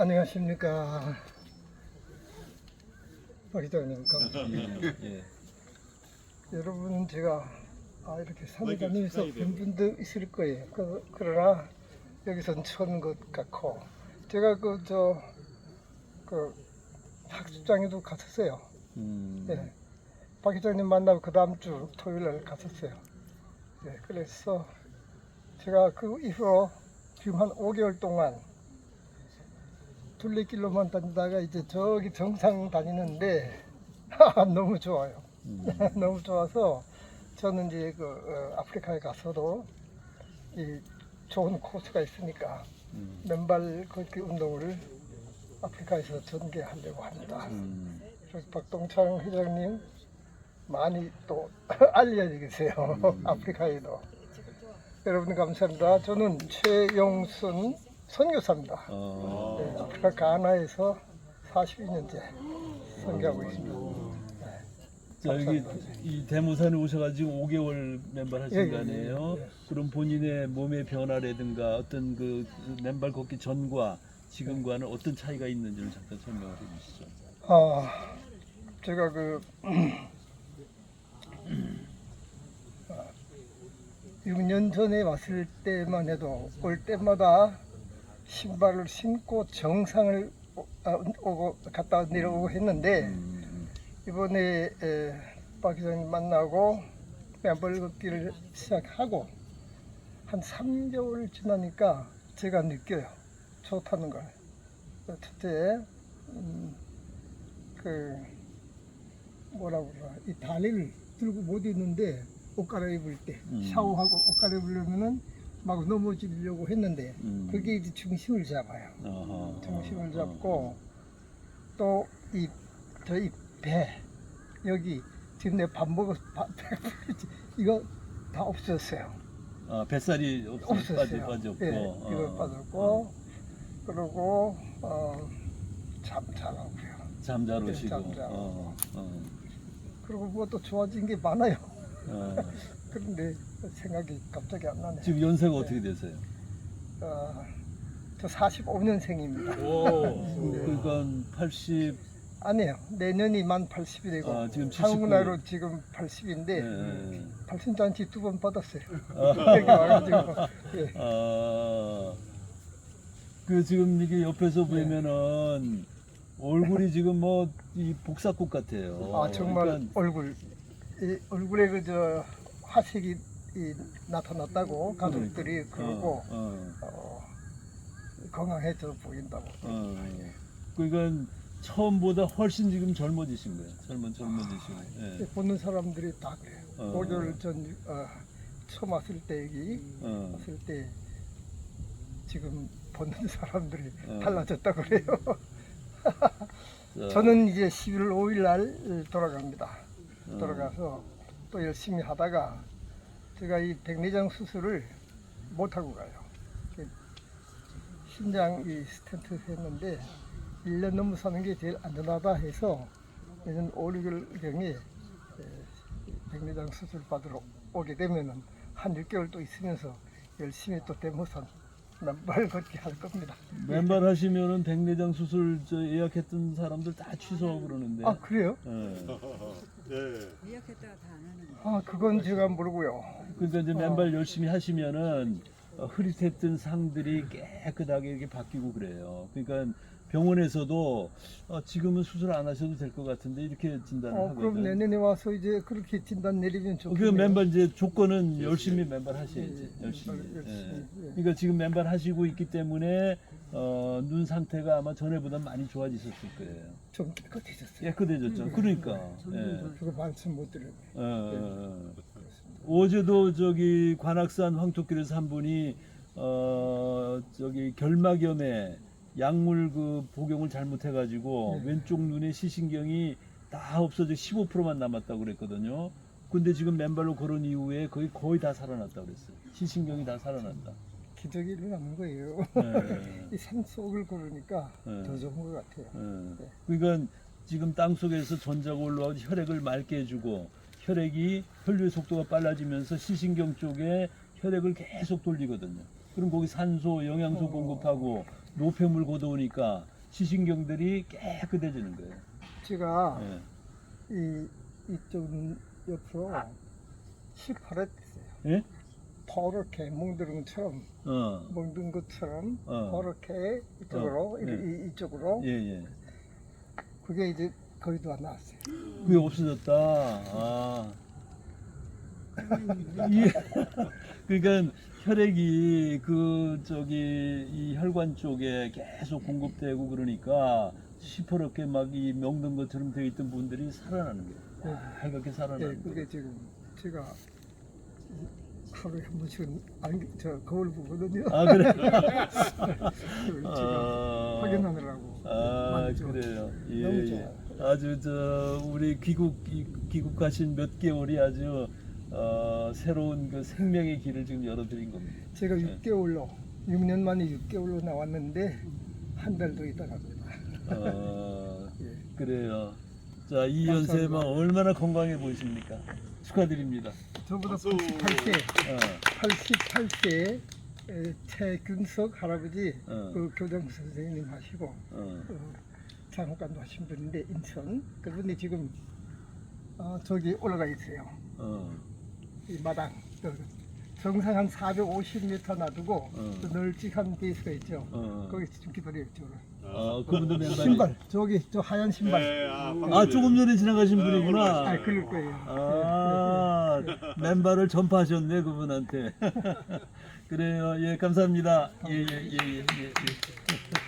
안녕하십니까. 박 기자님, 감사합니다. 예. 여러분, 제가 아, 이렇게 산에 다니면서 본 분도 있을 거예요. 그, 그러나 여기선 처음 것 같고, 제가 그, 저, 그, 학습장에도 갔었어요. 음. 예. 박 기자님 만나고 그 다음 주 토요일 날 갔었어요. 예, 그래서 제가 그 이후로 지금 한 5개월 동안 둘레길로만 다니다가 이제 저기 정상 다니는데 너무 좋아요. 음. 너무 좋아서 저는 이제 그 어, 아프리카에 가서도 이 좋은 코스가 있으니까 음. 맨발 걷기 운동을 아프리카에서 전개하려고 합니다. 음. 그래서 박동창 회장님 많이 또 알려주세요. 아프리카에도. 여러분 감사합니다. 저는 최용순 선교사입니다. 어. 네, 아프리카 가나에서 42년째 선교하고 있습니다. 자, 여기 이 대모산에 오셔가지고 5개월 맨발 하신 예, 예, 거 아니에요? 예, 예. 그럼 본인의 몸의 변화라든가 어떤 그, 그 맨발 걷기 전과 지금과는 어떤 차이가 있는지를 잠깐 설명을 해주시죠. 아, 제가 그 6년 전에 왔을 때만 해도 올 때마다 신발을 신고 정상을 오- 아, 오고 갔다 내려오고 했는데 음. 이번에 에, 박 기자님 만나고 맨발 걷기를 시작하고 한 3개월 지나니까 제가 느껴요. 좋다는 걸. 첫째, 음, 그 뭐라고 그러나 이 다리를 들고 못 있는데 옷 갈아입을 때 음. 샤워하고 옷 갈아입으려면은 막 넘어지려고 했는데 음. 그게 이제 중심을 잡아요. 어허. 중심을 어, 잡고 또 이 저희 배 여기 지금 내 밥 먹어서 밥, 이거 다 없었어요. 어. 아, 뱃살이 없, 빠져, 없었어요. 빠졌고. 예, 어. 이거 빠졌고 그리고 어, 잠 잘하고요. 잠잘 예, 오시고. 잠잘 어. 어. 그리고 뭐 또 좋아진 게 많아요. 어. 그런데 생각이 갑자기 안 나네. 지금 연세가 어떻게 되세요? 어, 저 45년생입니다. 그러니까 80. 아니에요. 내년이 만 80이 되고 아, 지금 79. 한국 나이로 지금 80인데 예. 발신잔치 두 번 받았어요. 아. 여기 와가지고 예. 아, 그 지금 이게 옆에서 네. 보면은 얼굴이 지금 뭐 이 복사국 같아요. 아 정말 그러니까, 얼굴 이 얼굴에 그저 화색이 이 나타났다고 가족들이 그러고 어, 어, 어, 건강해져 보인다고. 어. 그러니까 처음보다 훨씬 지금 젊어지신 거예요. 젊은 젊어지시고. 예. 보는 사람들이 다 그래요. 어. 5개월 전 어, 처음 왔을 때 여기 어. 왔을 때 지금 보는 사람들이 어. 달라졌다 그래요. 자, 저는 이제 11월 5일 날 돌아갑니다. 어. 돌아가서 또 열심히 하다가 제가 이 백내장 수술을 못 하고 가요. 그 심장 이 스텐트 했는데 1년 넘어 사는 게 제일 안전하다 해서 내년 5, 6월경에 백내장 수술 받으러 오게 되면은 한 6개월 또 있으면서 열심히 또 대모산 맨발 걷기 할 겁니다. 맨발 하시면은 백내장 수술 저 예약했던 사람들 다 취소하고 그러는데. 아 그래요? 예. 예약했다가 다 안 하는 거. 아 그건 제가 모르고요. 그러니까 이제 맨발 열심히 하시면은 어, 흐릿했던 상들이 깨끗하게 이렇게 바뀌고 그래요. 그러니까 병원에서도 어, 지금은 수술 안 하셔도 될 것 같은데 이렇게 진단을 어, 하거든. 그럼 내년에 와서 이제 그렇게 진단 내리면 그 좋겠네요. 맨발 이제 조건은 열심히 맨발 하셔야지 예, 열심히. 맨발 열심히, 예. 예. 그러니까 지금 맨발 하시고 있기 때문에 어, 눈 상태가 아마 전에보다 많이 좋아지셨을 거예요. 좀 깨끗해졌어요. 깨끗해졌죠. 그러니까. 예. 그거 말씀 못 드려요. 어, 어, 어. 어제도 저기 관악산 황토길에서 한 분이 어 저기 결막염에 약물 그 복용을 잘못해가지고 네. 왼쪽 눈에 시신경이 다 없어져 15%만 남았다고 그랬거든요. 근데 지금 맨발로 걸은 이후에 거의 거의 다 살아났다 그랬어요. 시신경이 다 살아난다. 기적이 일어나는 거예요. 예. 이산 속을 걸으니까 네. 더 좋은 것 같아요. 예. 그러니까 지금 땅 속에서 전자가 올라와 혈액을 맑게 해주고 혈액이 혈류의 속도가 빨라지면서 시신경 쪽에 혈액을 계속 돌리거든요. 그럼 거기 산소, 영양소 어. 공급하고 노폐물 걷어오니까 시신경들이 깨끗해지는 거예요. 제가 예. 이 이쪽 옆으로 18회 됐어요. 예? 퍼렇게 멍드는 것처럼 어. 멍든 것처럼 어. 퍼렇게 이쪽으로 어, 이- 예. 이, 이쪽으로 예, 예. 그게 이제 거의도 안 나왔어요. 그게 없어졌다. 아. 이, 그러니까 혈액이 그 저기 이 혈관 쪽에 계속 공급되고 그러니까 시퍼렇게 막 이 명든 것처럼 되어 있던 분들이 살아나는 거예요. 하얗게 예, 살아나는 거예요. 그게 지금 제가 하루에 한 번씩은 안 저 거울 보거든요. 아 그래. 그걸 제가 아, 확인하느라고. 아. 그래요. 예, 너무 예. 좋아요. 아주 저 우리 귀국 이- 귀국하신 몇 개월이 아주 어, 새로운 그 생명의 길을 지금 열어드린 겁니다. 제가 네. 6개월로 6년 만에 6개월로 나왔는데 한 달도 있다 갑니다. 어, 예. 그래요. 자 이연세만 감사합니다. 얼마나 건강해 보이십니까? 축하드립니다. 저보다 박수. 88세, 어, 88세 최균석 할아버지 어. 그 교장 선생님 하시고 어, 어, 장관도 하신 분인데 인천 그분이 지금 어, 저기 올라가 있어요. 어, 이 마당 그 정상 한 450m 놔두고 어. 그 널찍한 베이스가 있죠. 어. 거기 지금 기다려요. 저를. 어, 그분도 멤버이. 신발 저기 저 하얀 신발. 네, 아, 아 조금 전에 지나가신 분이구나. 아 그럴 거예요. 아, 맨발을 전파하셨네 그분한테. 그래요. 예, 감사합니다. 예, 예, 예, 예, 예. 예.